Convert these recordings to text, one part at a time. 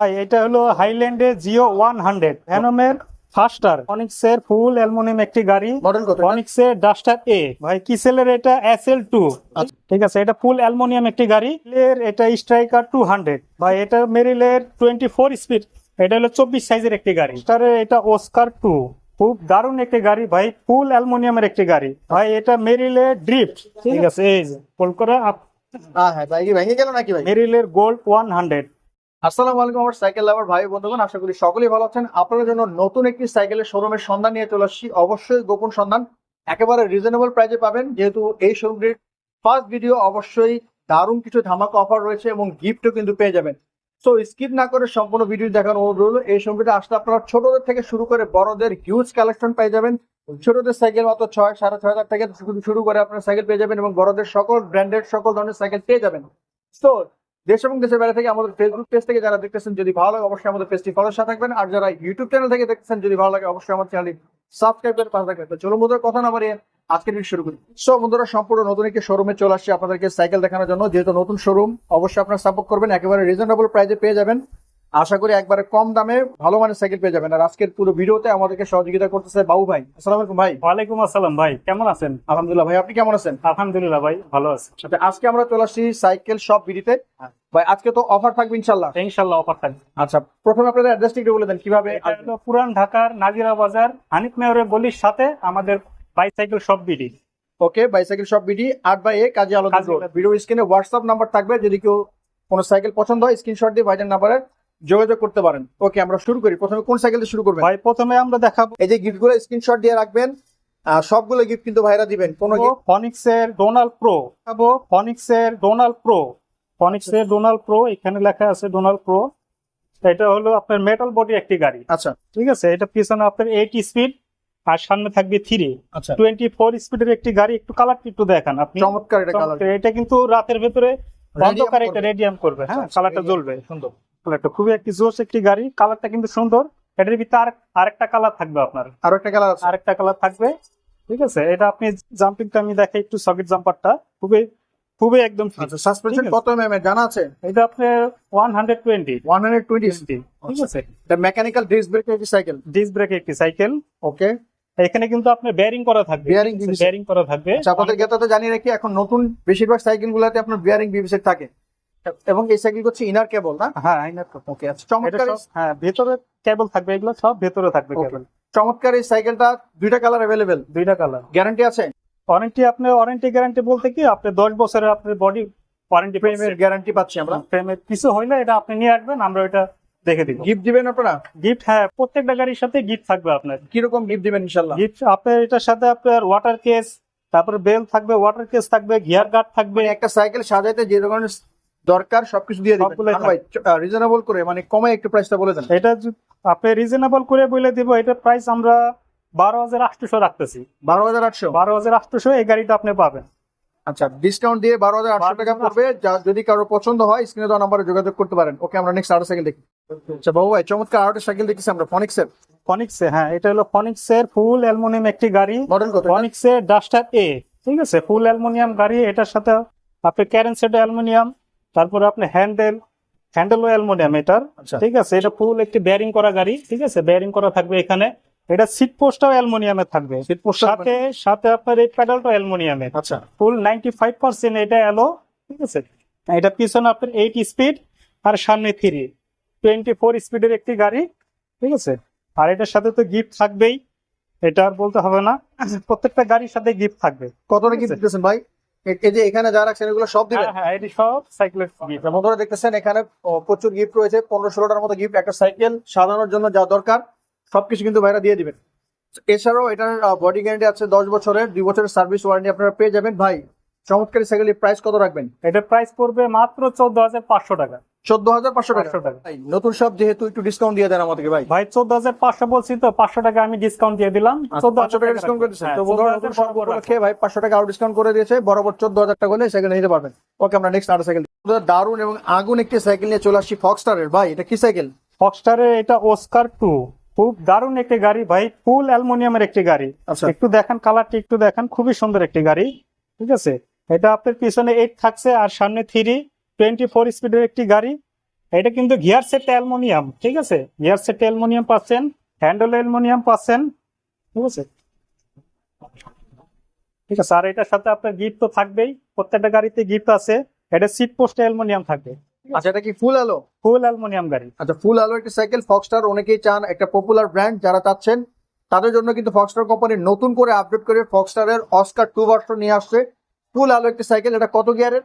ভাই এটা হলো হাইল্যান্ডের জিও ওয়ান হান্ড্রেড ভ্যানমের ফাস্টার অনিক্সের ফুল অ্যালুমিনিয়াম একটি গাড়ি মডেল কত? অনিক্সের ডাস্টার এ ভাই কিসেলের এটা? এস এল টু আচ্ছা। ঠিক আছে এটা ফুল অ্যালুমিনিয়াম একটি গাড়ি। এর এটা স্ট্রাইকার টু হান্ড্রেড ভাই এটা মেরিলের টোয়েন্টি ফোর স্পিড এটা হলো চব্বিশ সাইজের একটি গাড়ি। স্টারের এটা ওস্কার টু খুব দারুণ একটি গাড়ি ভাই। ফুল অ্যালুমিনিয়ামের একটি গাড়ি। ভাই এটা মেরিলের ড্রিফট ঠিক আছে। এই যে কলকাতা হ্যাঁ হ্যাঁ ভাই কি ভেঙে গেল নাকি ভাই? মেরিলের গোল্ড ওয়ান হান্ড্রেড আসসালামু আলাইকুম আমার সাইকেল লাভার ভাই বন্ধুগণ, আশা করি সকলেই ভালো আছেন। আপনাদের জন্য নতুন একটি সাইকেলের শোরুমের সন্ধান নিয়ে চলে আসছি। অবশ্যই গোপন সন্ধান, একেবারে রিজনেবল প্রাইসে পাবেন। যেহেতু এই শোরুমটির ফার্স্ট ভিডিও অবশ্যই দারুণ কিছু ধামাকা অফার রয়েছে এবং গিফটও কিন্তু পেয়ে যাবেন। সো স্কিপ না করে সম্পূর্ণ ভিডিও দেখানো অনুরোধ রইল। এই শোরুমটিতে আসলে আপনারা ছোটদের থেকে শুরু করে বড়দের হিউজ কালেকশন পেয়ে যাবেন। ছোটদের সাইকেল মাত্র ছয়, সাড়ে ছয় হাজার থেকে শুরু- করে আপনার সাইকেল পেয়ে যাবেন এবং বড়দের সকল ব্র্যান্ডেড সকল ধরনের সাইকেল পেয়ে যাবেন। তো দেশ এবং দেশের বাইরে থেকে আমাদের ফেসবুক পেজ থেকে যারা দেখতেছেন, যদি ভালো লাগে, অবশ্যই আমাদের পেজটি ফলো সাথে থাকবেন। আর যারা ইউটিউব চ্যানেল থেকে দেখতেছেন, যদি ভালো লাগে, অবশ্যই আমার চ্যানেলটি সাবস্ক্রাইব করে পাশে থাকবেন। তো চলো বন্ধুরা, কথা না বাড়িয়ে আজকের ভিডিও শুরু করি। সো বন্ধুরা, সম্পূর্ণ নতুন একটি শোরুমে চলে আসছি আপনাদেরকে সাইকেল দেখানোর জন্য। যেহেতু নতুন শোরুম অবশ্যই আপনারা সাপোর্ট করবেন। একেবারে রিজনেবল প্রাইসে পেয়ে যাবেন। আশা করি একবারে কম দামে ভালো মানের সাইকেল পেয়ে যাবেন। আর আজকের পুরো ভিডিওতে আমাদেরকে সহযোগিতা করতেছে বাবু ভাই। আসসালামু আলাইকুম ভাই। ওয়ালাইকুম আসসালাম ভাই কেমন আছেন? আলহামদুলিল্লাহ ভাই আপনি কেমন আছেন? আলহামদুলিল্লাহ ভাই ভালো আছি। আচ্ছা আজকে আমরা চলে আসছি সাইকেল শপ বিডিতে ভাই আজকে তো অফার থাকবে ইনশাল্লাহ ইনশাল্লাহ অফার থাকবে। আচ্ছা প্রথমে আপনাদের অ্যাড্রেসটি একটু বলে দেন কীভাবে? পুরান ঢাকার নাজিরা বাজার হানিফ মেয়রের গলির সাথে আমাদের বাইসাইকেল সব BD okay bicycle shop BD আট by A Kazi Alo. Video screen WhatsApp number থাকবে যদি কেউ কোনো সাইকেল পছন্দ হয় স্ক্রিনশট দিয়ে ভাইজান নাম্বারে যোগাযোগ করতে পারেন। ওকে আমরা শুরু করি। প্রথমে কোন সাইকেল দিয়ে শুরু করবেন? ভাই প্রথমে আমরা দেখাবো। এই যে গিফটগুলো স্ক্রিনশট দিয়ে রাখবেন সবগুলো গিফট কিন্তু ভাইরা দিবেন। কোনো ফনিক্স এর ডোনাল্ড প্রো দেখাবো। ফনিক্সের ডোনাল্ড প্রো ফনিক্স এর ডোনাল্ড প্রো এখানে লেখা আছে ডোনাল্ড প্রো এটা হলো আপনার মেটাল বডি একটি গাড়ি। আচ্ছা। ঠিক আছে? এটা পিছনে আপনার এইট স্পিড আর সামনে থাকবে থ্রি আচ্ছা। টোয়েন্টি ফোর স্পিডের একটি গাড়ি একটু কালারটি একটু দেখান আপনি। চমৎকার এটা কালার এটা কিন্তু রাতের ভেতরে অন্ধকারে এটা রেডিয়াম করবে। হ্যাঁ কালারটা জ্বলবে। সুন্দর। কালারটা খুবই একটি জোস একটি গাড়ি কালারটা কিন্তু সুন্দর। এটার ভিতরে আর আরেকটা কালার থাকবে আপনার। আরও একটা কালার আছে। আরেকটা কালার থাকবে। ঠিক আছে? এটা আপনি জাম্পিংটা আমি দেখাই একটু সকেট জাম্পারটা খুবই খুবই একদম আচ্ছা সাসপেনশন কত এমএম জানা আছে? এটা হান্ড্রেড টোয়েন্টি 120 ঠিক আছে? এটা মেকানিক্যাল ডিস্ক ব্রেক একটি সাইকেল ডিস ব্রেক একটি সাইকেল ওকে এখানে কিন্তু আপনার বেয়ারিং করা থাকবে। BBC বেয়ারিং করা থাকবে। আচ্ছা আপনাদের গেতাতে জানিয়ে রাখি এখন নতুন বেশিরভাগ সাইকেল গুলাতে আপনার বেয়ারিং বিবিসের থাকে। এবং এই সাইকেল হচ্ছে ইনার কেবল না? হ্যাঁ আইনার তো। ওকে আচ্ছা চমৎকার হ্যাঁ ভেতরে কেবল থাকবে এগুলো সব ভেতরে থাকবে কেবল চমৎকার এই সাইকেলটা দুইটা কালার অ্যাভেলেবেল দুইটা কালার গ্যারান্টি আছে? ওয়ারেন্টি আপনি ওয়ারেন্টি গ্যারান্টি বলতে কি আপনি দশ বছরের আপনার বডি ওয়ারেন্টি ফ্রেমের গ্যারান্টি পাচ্ছি আমরা। ফ্রেমের কিছু হইলে এটা আপনি নিয়ে আসবেন আমরা ওইটা দেখে দিব। গিফট দিবেন আপনারা? গিফট হ্যাঁ প্রত্যেকটা গাড়ির সাথে গিফট থাকবে আপনার। কীরকম গিফট দিবেন ইনশাল্লাহ গিফট আপনার এটার সাথে আপনার ওয়াটার কেস তারপরে বেল থাকবে ওয়াটার কেস থাকবে গিয়ার গার্ড থাকবে। মানে একটা সাইকেল সাজাইতে যে ধরনের দরকার সবকিছু দিয়ে দিবেন। ভাই রিজনেবল করে মানে কমে একটু প্রাইসটা বলে দেন। এটা আপনি রিজনেবল করে বলে দিব এটা প্রাইস আমরা বারো হাজার আটশোশো রাখতেছি। বারো হাজার আটশো? বারো হাজার আটশোশো এই গাড়িটা আপনি পাবেন। আচ্ছা ডিসকাউন্ট দিয়ে বারো হাজার আটশো টাকা পড়বে। যদি কারও পছন্দ হয় স্ক্রিনে দেওয়া নাম্বারে যোগাযোগ করতে পারেন। ওকে আমরা নেক্সট আরও সাইকেল দেখি। আচ্ছা বাবু ভাই চমৎকার আরও সাইকেল দেখছি আমরা ফনিক্সের ফনিক্সে হ্যাঁ এটা হলো ফনিক্সের ফুল অ্যালুমিনিয়াম একটি গাড়ি। মডেল কত ফনিক্সের ডাস্টার এ ঠিক আছে? ফুল অ্যালুমিনিয়াম গাড়ি এটার সাথে আপনি ক্যারেন সেট অ্যালুমিনিয়াম তারপরে আপনি হ্যান্ডেল হ্যান্ডেল ও অ্যালুমিনিয়াম এটার আচ্ছা। ঠিক আছে? এটা ফুল একটি বেয়ারিং করা গাড়ি ঠিক আছে? বেয়ারিং করা থাকবে এখানে। এটা সিট পোস্টটাও অ্যালুমিনিয়ামের থাকবে। সিট পোস্ট সাথে সাথে আপনার এই প্যাডালটাও অ্যালুমিনিয়ামের আচ্ছা। ফুল নাইনটি ফাইভ পার্সেন্ট এটা এলো ঠিক আছে? এটা পিছনে আপনার এইট স্পিড আর সামনে থ্রি টোয়েন্টি ফোর স্পিডের একটি গাড়ি ঠিক আছে? আর এটার সাথে তো গিফট থাকবেই। এটা আর বলতে হবে না। প্রত্যেকটা গাড়ির সাথে গিফট থাকবে। কত নাকি দিতেছেন ভাই? এই যে এখানে যা রাখছেন এগুলো সব দিবেন? হ্যাঁ হ্যাঁ এটি সব সাইকেলের গিফট যেমন দেখতেছেন এখানে প্রচুর গিফট রয়েছে পনেরো ষোলোটার মতো গিফট একটা সাইকেল সাজানোর জন্য যা দরকার সবকিছু কিন্তু ভাইরা দিয়ে দিবেন। এছাড়াও এটার বডি গ্যারান্টি আছে দশ বছরের দুই বছরের সার্ভিস ওয়ারেন্টি আপনারা পেয়ে যাবেন। ভাই চমৎকারী সাইকেলের প্রাইস কত রাখবেন? এটা প্রাইস পড়বে মাত্র চোদ্দ হাজার পাঁচশো টাকা। চোদ্দ হাজার পাঁচশো টাকা। নতুন সব যেহেতু একটু ডিসকাউন্ট দিয়ে দেন আমাদেরকে ভাই। ভাই চোদ্দ হাজার পাঁচশো বলছি তো পাঁচশো টাকা আমি ডিসকাউন্ট দিয়ে দিলাম। চোদ্দ হাজার টাকা ডিসকাউন্ট করে দিচ্ছেন তো নতুন সব উপলক্ষে ভাই পাঁচশো টাকা আরও ডিসকাউন্ট করে দিয়েছে। বরাবর চোদ্দ হাজার টাকা হলে সাইকেল নিতে পারবেন। ওকে আমরা নেক্সট আরও সাইকেল দারুণ এবং আগুন একটি সাইকেল নিয়ে চলে আসছি ফক্সটারের ভাই এটা কি সাইকেল ফক্সটারের এটা ওস্কার টু খুব দারুণ একটি গাড়ি ভাই। ফুল অ্যালুমিনিয়ামের একটি গাড়ি। আচ্ছা। একটু দেখেন কালারটি একটু দেখেন। খুবই সুন্দর একটি গাড়ি। ঠিক আছে? এটা আপনার পিছনে এইট থাকছে আর সামনে থ্রি টোয়েন্টি ফোর স্পিডের একটি গাড়ি। এটা কিন্তু গিয়ার সেট অ্যালুমিনিয়াম ঠিক আছে? গিয়ার সেট অ্যালুমিনিয়াম পাচ্ছেন হ্যান্ডেল অ্যালুমিনিয়াম পাচ্ছেন ঠিক আছে? ঠিক আছে আর এটার সাথে আপনার গিফট তো থাকবেই প্রত্যেকটা গাড়িতে গিফট আছে এটা সিট পোস্ট অ্যালুমিনিয়াম থাকবে। আচ্ছা এটা কি ফুল আলো ফুল অ্যালুমিনিয়াম গাড়ি। আচ্ছা ফুল আলো একটি সাইকেল ফক্সটার অনেকেই চান একটা পপুলার ব্র্যান্ড যারা চাচ্ছেন তাদের জন্য কিন্তু ফক্সটার কোম্পানি নতুন করে আপডেট করে ফক্সটারের অস্কার টু ভার্সন নিয়ে আসছে। ফুল আলো একটি সাইকেল এটা কত গিয়ারের?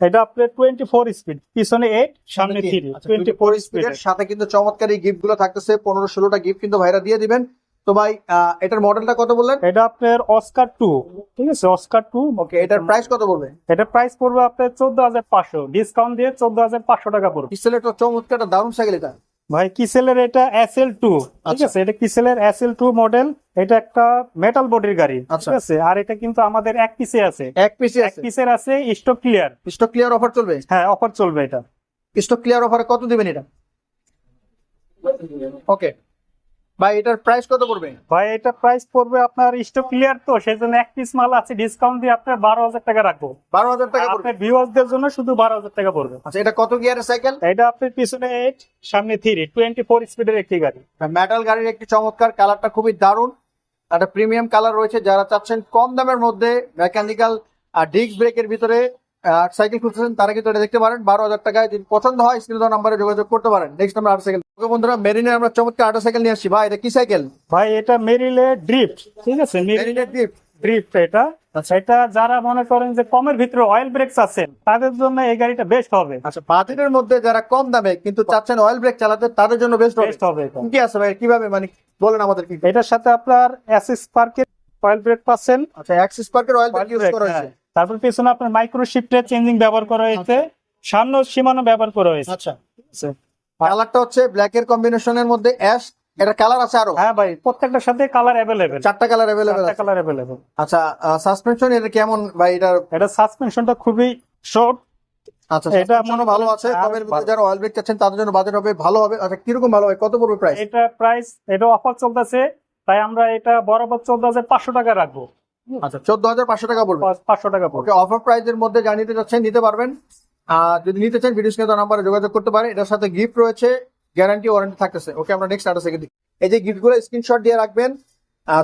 এটা আপনার টোয়েন্টি ফোর স্পিড পিছনে এইট সামনে থ্রি টোয়েন্টি ফোর স্পিডের স্পিডের সাথে কিন্তু চমৎকার এই গিফটগুলো থাকতেছে পনেরো ষোলোটা গিফট কিন্তু ভাইরা দিয়ে দিবেন। তো ভাই আহ, এটার মডেলটা কত বললেন? এটা আপনার অস্কার টু ঠিক আছে? অস্কার টু ওকে এটার প্রাইস কত বলবে এটা প্রাইস পড়বে আপনার চোদ্দ হাজার পাঁচশো। ডিসকাউন্ট দিয়ে চোদ্দ হাজার পাঁচশো টাকা পড়বে। পিছনে একটা চমৎকার দারুণ সাইকেল এটা। ভাই কিসেলের এটা? এস এল টু ঠিক আচ্ছা। আছে? এটা কিসেলের এস এল টু মডেল এটা একটা মেটাল বডির গাড়ি আচ্ছা। ঠিক আছে? আর এটা কিন্তু আমাদের এক পিসে আছে। এক পিসে এক পিসের আছে stock clear stock clear offer চলবে? হ্যাঁ অফার চলবে এটা। স্টক ক্লিয়ার অফার কত দিবেন এটা? ওকে ভাই এটার প্রাইস কত পড়বে? ভাই এটা প্রাইস পড়বে আপনার স্টক ক্লিয়ার তো সেই জন্য এক পিস মাল আছে ডিসকাউন্ট দিয়ে আপনার বারো হাজার টাকা রাখব। বারো হাজার টাকা পড়বে? ভিউয়ার্সদের জন্য শুধু বারো হাজার টাকা পড়বে। আচ্ছা এটা কত গিয়ারের সাইকেল এটা আপনার পিছনে এইট সামনে থ্রি টোয়েন্টি ফোর স্পিডের একটি গাড়ি। মেটাল গাড়ির একটি চমৎকার কালারটা খুবই দারুণ। একটা প্রিমিয়াম কালার রয়েছে যারা চাচ্ছেন কম দামের মধ্যে মেকানিক্যাল আর ডিস্ক ব্রেকের ভিতরে সাইকেল খুঁজছেন তারা কিন্তু এটা দেখতে পারেন বারো হাজার টাকায় যদি পছন্দ হয় স্ক্রিন নাম্বারে যোগাযোগ করতে পারেন। নেক্সট আমরা আট সাইকেল ওকে বন্ধুরা মেরিনের আমরা চমৎকার আটা সাইকেল নিয়ে আসছি। ভাই এটা কি সাইকেল? ভাই এটা মেরিলে ড্রিফট ঠিক আছে? মেরিলে ড্রিফট। এটা। আচ্ছা। এটা যারা মনে করেন যে কমের ভিতরে অয়েল ব্রেকস আছে তাদের জন্য এই গাড়িটা বেস্ট হবে। আচ্ছা বাজেটের মধ্যে যারা কম দামে কিন্তু চাচ্ছেন অয়েল ব্রেক চালাতে তাদের জন্য বেস্ট বেস্ট হবে কি আছে ভাই কীভাবে মানে বলেন আমাদের কি এটার সাথে আপনার অ্যাসিস পার্কের অয়েল ব্রেক পাচ্ছেন। আচ্ছা অ্যাক্সিস পার্কের অয়েল ব্রেক ইউজ করা হ্যাঁ। হয়েছে। তারপর পিছনে আপনার মাইক্রো শিফটের চেঞ্জিং ব্যবহার করা হয়েছে সামনে সীমানো ব্যবহার করা হয়েছে। আচ্ছা। কালারটা হচ্ছে ব্ল্যাক এর কম্বিনেশনের মধ্যে অ্যাশ এটা কালার আছে আরও? হ্যাঁ ভাই প্রত্যেকটার সাথে কালার অ্যাভেলেবেল চারটা কালার অ্যাভেলেবেল আছে। কালার অ্যাভেলেবেল আচ্ছা সাসপেনশন এটা কেমন ভাই? এটা এটা সাসপেনশনটা খুবই শর্ট আচ্ছা এটা মনে ভালো আছে ভালো। যারা অয়েল ব্রেক চাচ্ছেন তাদের জন্য বাজেট হবে ভালো হবে। আচ্ছা কীরকম ভালো হয়? কত পড়বে প্রাইস এটা প্রাইস এটা অফার চলতেছে তাই আমরা এটা বরাবর চলতেছে পাঁচশো টাকা রাখব। আচ্ছা চোদ্দ হাজার পাঁচশো টাকা পড়বে। পাঁচশো টাকা পড়বে। অফার প্রাইসের মধ্যে যা নিতে চাচ্ছেন নিতে পারবেন। আর যদি নিতে চান ভিডিও স্ক্রিনে নাম্বারে যোগাযোগ করতে পারেন। এটার সাথে গিফট রয়েছে গ্যারান্টি ওয়ারেন্টি থাকতেছে। ওকে আমরা নেক্সট আটা সেকেন্ড এই যে গিফট স্ক্রিনশট দিয়ে রাখবেন।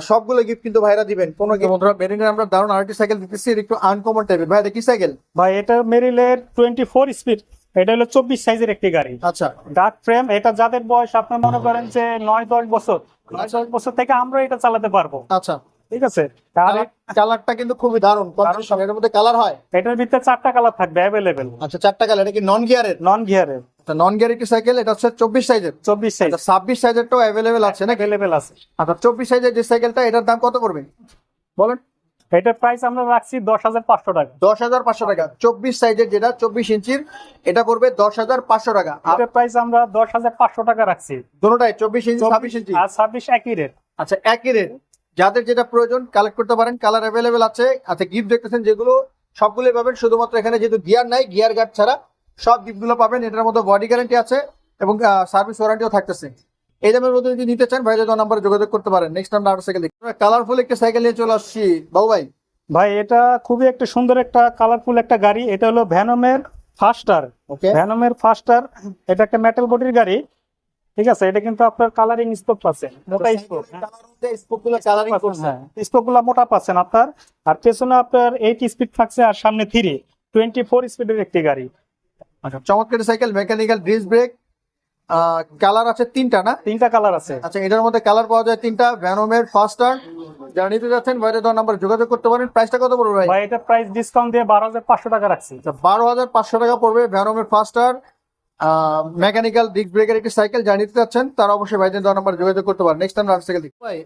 সবগুলো গিফট কিন্তু ভাইরা দিবেন। কোন বন্ধুরা বেরিনের আমরা দারুণ আরেকটি সাইকেল দিতেছি। এটা একটু আনকমন টাইপের ভাই এটা কি সাইকেল ভাই এটা মেরিলের টোয়েন্টি ফোর স্পিড এটা হলো চব্বিশ সাইজের একটি গাড়ি। আচ্ছা। ডার্ক ফ্রেম এটা যাদের বয়স আপনি মনে করেন যে নয় দশ বছর। নয় দশ বছর থেকে আমরা এটা চালাতে পারব। আচ্ছা। ঠিক আছে? কালারটা কিন্তু খুবই দারুণ কন্ট্রাস্ট সঙ্গে এটার মধ্যে কালার হয়। এটার ভিতরে চারটা কালার থাকবে অ্যাভেলেবেল আচ্ছা চারটা কালার এটা কি নন গিয়ারের নন গিয়ারের আচ্ছা নন গিয়ার একটি সাইকেল এটা হচ্ছে চব্বিশ সাইজের চব্বিশ সাইজ আচ্ছা ছাব্বিশ সাইজেরটাও অ্যাভেলেবেল আছে না অ্যাভেলেবেল আছে। আচ্ছা চব্বিশ সাইজের যে সাইকেলটা এটার দাম কত পড়বে? বলেন। এটার প্রাইস আমরা রাখছি দশ হাজার পাঁচশো টাকা। দশ হাজার পাঁচশো টাকা। চব্বিশ সাইজের যেটা চব্বিশ ইঞ্চির এটা পড়বে দশ হাজার পাঁচশো টাকা। এটার প্রাইস আমরা দশ হাজার পাঁচশো টাকা রাখছি। দুটোটাই চব্বিশ ইঞ্চি ছাব্বিশ ইঞ্চি। আর ছাব্বিশ একই রেট আচ্ছা একই রেট যাদের যেটা প্রয়োজন কালেক্ট করতে পারেন কালার অ্যাভেলেবেল আছে আচ্ছা গিফট দেখতেছেন যেগুলো সবগুলো পাবেন। শুধুমাত্র এখানে যেহেতু গিয়ার নাই গিয়ার গার্ড ছাড়া সব গিফটগুলো পাবেন। এটার মধ্যে বডি গ্যারান্টি আছে এবং সার্ভিস ওয়ারেন্টিও থাকতেছে। এই দামের মধ্যে যদি নিতে চান ভাইদের নাম্বারে যোগাযোগ করতে পারেন। নেক্সট আমরা আরও সাইকেল দেখি। কালারফুল একটা সাইকেল নিয়ে চলে আসছি। বাবু ভাই। ভাই এটা খুবই একটা সুন্দর একটা কালারফুল একটা গাড়ি। এটা হলো ভ্যানমের ফাস্টার ওকে ভ্যানমের ফাস্টার এটা একটা মেটাল বডির গাড়ি। ঠিক আছে এটা কিন্তু আপনার কালারিং স্পোক পাচ্ছেন মোটা স্পোক স্পোকগুলো কালারিং করছে। হ্যাঁ। স্পোকগুলা মোটা পাচ্ছেন আপনার। আর পেছনে আপনার এইট স্পিড থাকছে আর সামনে থ্রি টোয়েন্টি ফোর স্পিডের একটি গাড়ি। আচ্ছা চমৎকার cycle mechanical disc brake colour আছে তিনটা না? তিনটা কালার আছে। আচ্ছা এটার মধ্যে কালার পাওয়া যায় তিনটা ভ্যানোমের ফাস্টার যারা নিতে যাচ্ছেন বাইরে নাম্বার যোগাযোগ করতে পারেন। প্রাইসটা কত পড়বে ভাই? ভাই এটা প্রাইস ডিসকাউন্ট দিয়ে বারো হাজার পাঁচশো টাকা রাখছি। আচ্ছা বারো হাজার পাঁচশো টাকা পড়বে ভ্যানোমের ফাস্টার মেকানিক্যাল ডিস্ক ব্রেকের একটি সাইকেল যা নিতে চাচ্ছেন তারা অবশ্যই ভাইদের দেওয়ার নাম্বার যোগাযোগ করতে পারেন। নেক্সট আমরা সাইকেল দেখি। ভাই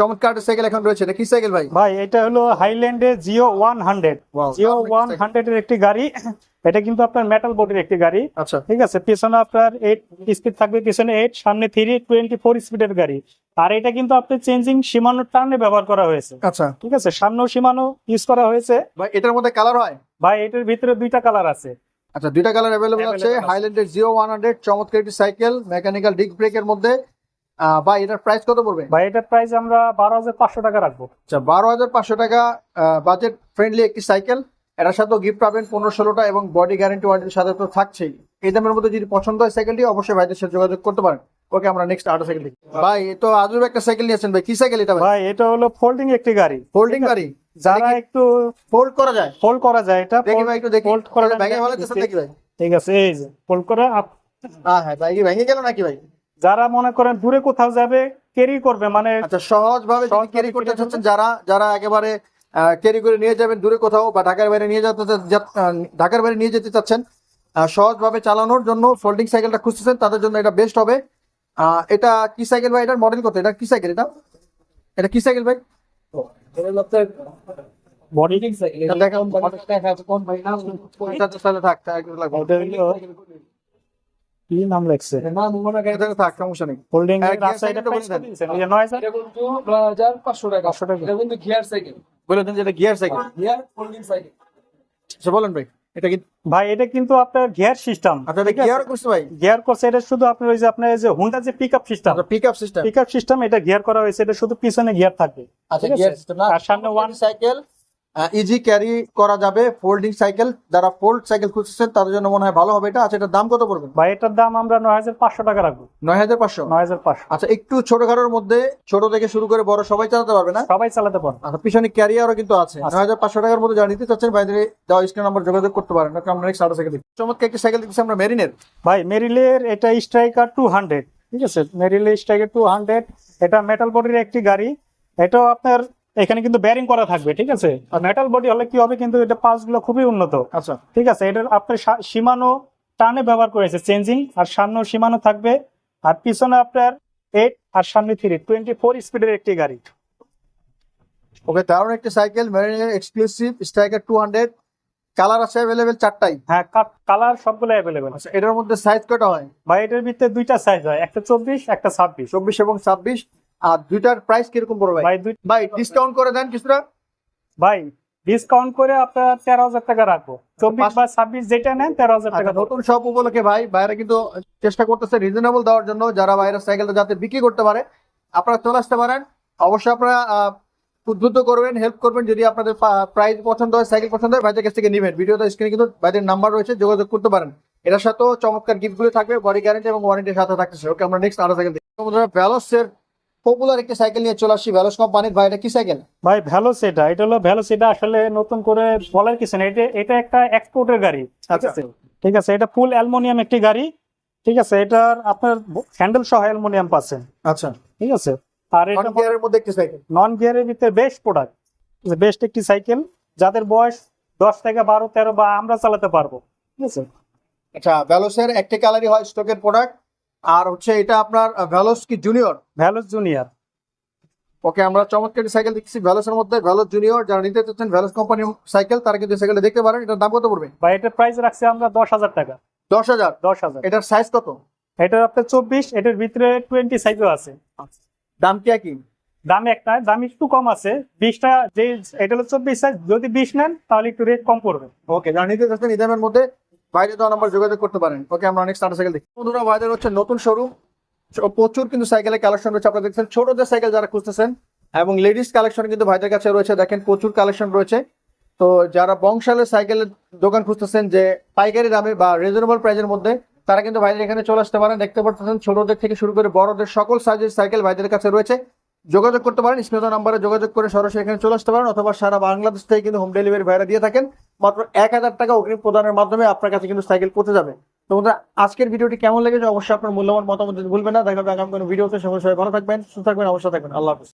চমৎকার সাইকেল এখন রয়েছে। এটা কি সাইকেল ভাই? ভাই এটা হলো হাইল্যান্ডে Geo one hundred Geo one hundred এর একটি গাড়ি। এটা কিন্তু আপনার মেটাল বডির একটি গাড়ি। আচ্ছা। ঠিক আছে পিছনে আপনার এইট স্পিড থাকবে পিছনে এইট সামনে থ্রি টোয়েন্টি ফোর স্পিডের গাড়ি। আর এটা কিন্তু আপনার চেঞ্জিং সীমানো টার্নে ব্যবহার করা হয়েছে। আচ্ছা। ঠিক আছে সামনেও সীমানো ইউজ করা হয়েছে। ভাই এটার মধ্যে কালার হয়? ভাই এটার ভিতরে দুইটা কালার আছে। আচ্ছা দুইটা কালার অ্যাভেলেবল আছে। হাইল্যান্ডের জিরো ওয়ান হান্ড্রেড চমৎকার একটি সাইকেল মেকানিক্যাল ডিস্ক ব্রেকের মধ্যে। আহ, ভাই এটার প্রাইস কত পড়বে? ভাই এটার প্রাইস আমরা বারো হাজার পাঁচশো টাকা রাখব। আচ্ছা বারো হাজার পাঁচশো টাকা বাজেট ফ্রেন্ডলি একটি সাইকেল এটার সাথেও গিফট পাবেন পনেরো ষোলোটা এবং বডি গ্যারান্টি ওয়ারেন্টির সাথে তো থাকছেই। এই দামের মধ্যে যদি পছন্দ হয় সাইকেলটি অবশ্যই ভাইদের সাথে যোগাযোগ করতে পারেন। ওকে আমরা নেক্সট আরও সাইকেল দেখি। ভাই এ তো আজব একটা সাইকেল নিয়েছেন ভাই। কি সাইকেল এটা ভাই? ভাই এটা হলো ফোল্ডিং একটি গাড়ি। ফোল্ডিং গাড়ি? যারা একটু ফোল্ড করা যায়? ফোল্ড করা যায় এটা দেখি ভাই একটু দেখি। fold করা যায়। ভেঙে ভালো দেখি ভাই। ঠিক আছে এই যে ফোল্ড করে আপ- হ্যাঁ হ্যাঁ ভাই কি ভেঙে গেল নাকি ভাই? যারা মনে করেন দূরে কোথাও যাবে ক্যারি করবে মানে আচ্ছা সহজ ভাবে ক্যারি করতে চাচ্ছেন যারা যারা একেবারে ক্যারি করে নিয়ে যাবেন দূরে কোথাও বা ঢাকার বাইরে নিয়ে যেতে ঢাকার বাইরে নিয়ে যেতে চাচ্ছেন সহজ ভাবে চালানোর জন্য ফোল্ডিং সাইকেলটা খুঁজতেছেন তাদের জন্য এটা বেস্ট হবে। আহ, এটা কি সাইকেল ভাই? এটার মডেল কত? এটা কি সাইকেল এটা? এটা কি সাইকেল ভাই? কি নাম নেই হোল্ডিং এর gear রাস্তা এটা cycle টা প্রাইস বলে দেন। দিয়েছেন এই যে 9000 এটা কিন্তু নয় হাজার পাঁচশো টাকা 500 টাকা। গিয়ার সাইকেল বলে দেন যে gear cycle gear holding cycle বলেন ভাই এটা কিন্তু ভাই এটা কিন্তু আপনার গিয়ার সিস্টেম আচ্ছা এটা গিয়ার করছে ভাই। গিয়ার করছে এটা শুধু আপনার ওই যে আপনার যে হুন্ডা যে পিকআপ সিস্টেম আচ্ছা pick up system pickup system এটা গিয়ার করা হয়েছে এটা শুধু পিছনে গিয়ার থাকবে আচ্ছা গিয়ার সিস্টেম না আর সামনে ওয়ান সাইকেল ইজি ক্যারি করা যাবে ফোল্ডিং সাইকেল যারা ফোল্ড সাইকেল খুঁজছেন তাদের জন্য মনে হয় ভালো হবে এটা। আচ্ছা এটার দাম কত পড়বে? ভাই এটার দাম আমরা নয় হাজার পাঁচশো টাকা রাখব। নয় হাজার পাঁচশো? নয় হাজার পাঁচশো। আচ্ছা একটু ছোটখাটোর মধ্যে ছোট থেকে শুরু করে বড় সবাই চালাতে পারবে না? সবাই চালাতে পারবে। আচ্ছা পিছনে ক্যারিয়ারও কিন্তু আছে। নয় হাজার পাঁচশো টাকার মধ্যে যারা নিতে চাচ্ছেন বাইরে দেওয়া স্ক্রিন নাম্বার যোগাযোগ করতে পারেন। ওকে আমরা নেক্সট আরও সাইকেল চমৎকার একটি সাইকেল দেখছি আমরা মেরিনের ভাই মেরিলের এটা স্ট্রাইকার টু হান্ড্রেড ঠিক আছে? মেরিলের স্ট্রাইকার টু হান্ড্রেড এটা মেটাল বডির একটি গাড়ি। এটাও আপনার এখানে কিন্তু ব্যারিং করা থাকবে ঠিক আছে? মেটাল বডি হলে কি হবে কিন্তু এটা পাসগুলো খুবই উন্নত। আচ্ছা। ঠিক আছে এটা আপনার সীমানো টানে ব্যবহার করেছে চেঞ্জিং আর সামনে সীমানো থাকবে আর পিছনে আপনার এইট আর সামনে থ্রি টোয়েন্টি ফোর স্পিডের একটি গাড়ি। ওকে দারুণ একটি cycle মেরিনের exclusive striker two hundred colour আছে অ্যাভেলেবেল চারটাই? হ্যাঁ কালার সবগুলো অ্যাভেলেবেল আচ্ছা এটার মধ্যে সাইজ কটা হয়? ভাই এটার ভিতরে দুইটা সাইজ হয় একটা চব্বিশ একটা ছাব্বিশ। চব্বিশ এবং ছাব্বিশ। আর দুইটার প্রাইস কীরকম পড়বে ভাই? ভাই ডিসকাউন্ট করে দেন কিছুটা। ভাই ডিসকাউন্ট করে আপনার তেরো হাজার টাকা রাখব। চব্বিশ বা ছাব্বিশ যেটা নেন তেরো হাজার টাকা আচ্ছা, নতুন সব উপলক্ষে ভাই বাইরে কিন্তু চেষ্টা করতেছে রিজনেবল দেওয়ার জন্য যারা বাইরের সাইকেলটা যাতে বিক্রি করতে পারে আপনারা চলে আসতে পারেন। অবশ্যই আপনারা উদ্বুদ্ধ করবেন হেল্প করবেন যদি আপনাদের প্রাইস পছন্দ হয় সাইকেল পছন্দ হয় ভাইদের কাছ থেকে নেবেন। ভিডিওতে স্ক্রিনে কিন্তু ভাইদের নাম্বার রয়েছে যোগাযোগ করতে পারেন। এটার সাথেও চমৎকার গিফটগুলো থাকবে বডি গ্যারান্টি এবং ওয়ারেন্টির সাথে থাকতেছে। ওকে আমরা নেক্সট আরও সাইকেল দেখি। ভ্যালোসের পপুলার একটি সাইকেল নিয়ে চলে আসি ভ্যালোস কোম্পানির ভাই এটা কি সাইকেল ভাই ভ্যালোস এটা। এটা হলো ভ্যালোস এটা আসলে নতুন করে বলার কিছু নেই। এটা এটা একটা এক্সপোর্টের গাড়ি ঠিক আচ্ছা। আছে? ঠিক আছে এটা ফুল অ্যালুমিনিয়াম একটি গাড়ি ঠিক আছে? এটার আপনার হ্যান্ডেল সহ অ্যালুমিনিয়াম পাচ্ছেন। আচ্ছা। ঠিক আছে? আর এটা গিয়ারের মধ্যে একটি সাইকেল নন গিয়ারের ভিতরে বেস্ট প্রোডাক্ট বেস্ট একটি সাইকেল যাদের বয়স দশ থেকে বারো তেরো বা আমরা চালাতে পারব ঠিক আছে? আচ্ছা ভ্যালোসের একটি কালারই হয় স্টকের প্রোডাক্ট আর হচ্ছে এটা আপনার ভ্যালোস কি জুনিয়র ভ্যালোস জুনিয়র ওকে আমরা চমৎকার সাইকেল দেখছি ভ্যালোসের মধ্যে ভ্যালোস জুনিয়র যারা নিতে চাচ্ছেন ভ্যালোস কোম্পানির সাইকেল তারা কিন্তু সাইকেলটা দেখতে পারেন। এটার দাম কত পড়বে? বা এটার প্রাইস রাখছি আমরা দশ হাজার টাকা। দশ হাজার? দশ হাজার। এটার সাইজ কত? এটার আপনার চব্বিশ এটার ভিতরে টোয়েন্টি সাইজও আছে। দাম কি একই? দাম একটা দাম একটু কম আছে। বিশটা যে এটা হলো চব্বিশ সাইজ যদি বিশ নেন তাহলে একটু রেট কম পড়বে। ওকে যারা নিতে চাচ্ছেন এই দামের মধ্যে বাইরে তো নাম্বার যোগাযোগ করতে পারেন। ওকে, আমরা অনেক স্টার্টার সাইকেল দেখি। বন্ধুরা বাইরে হচ্ছে নতুন শোরুম প্রচুর কিন্তু সাইকেলের কালেকশন রয়েছে, আপনারা দেখছেন। ছোটদের সাইকেল যারা খুঁজতেছেন এবং লেডিস কালেকশন কিন্তু ভাইদের কাছে রয়েছে, দেখেন প্রচুর কালেকশন রয়েছে। তো যারা বংশালের সাইকেলের দোকান খুঁজতেছেন যে পাইকারি দামে বা রিজনেবল প্রাইসের মধ্যে, তারা কিন্তু ভাইদের এখানে চলে আসতে পারেন। দেখতে পাচ্ছেন ছোটদের থেকে শুরু করে বড়দের সকল সাইজের সাইকেল ভাইদের কাছে রয়েছে। যোগাযোগ করতে পারেন, স্নেহ নাম্বারে যোগাযোগ করে সরাসরি এখানে চলে আসতে পারেন, অথবা সারা বাংলাদেশ থেকে কিন্তু হোম ডেলিভারি ভাইরা দিয়ে থাকেন। মাত্র এক হাজার টাকা অগ্রিম প্রদানের মাধ্যমে আপনার কাছে কিন্তু সাইকেল পৌঁছে যাবে। তো বন্ধুরা, আজকের ভিডিওটি কেমন লেগেছে? অবশ্যই আপনার মূল্যবান মতামত ভুলবেন না। দেখা হবে আগামী কোনো ভিডিওতে সবাই ভালো থাকবেন, সুস্থ থাকবেন, অবশ্যই থাকবেন। আল্লাহ হাফিজ।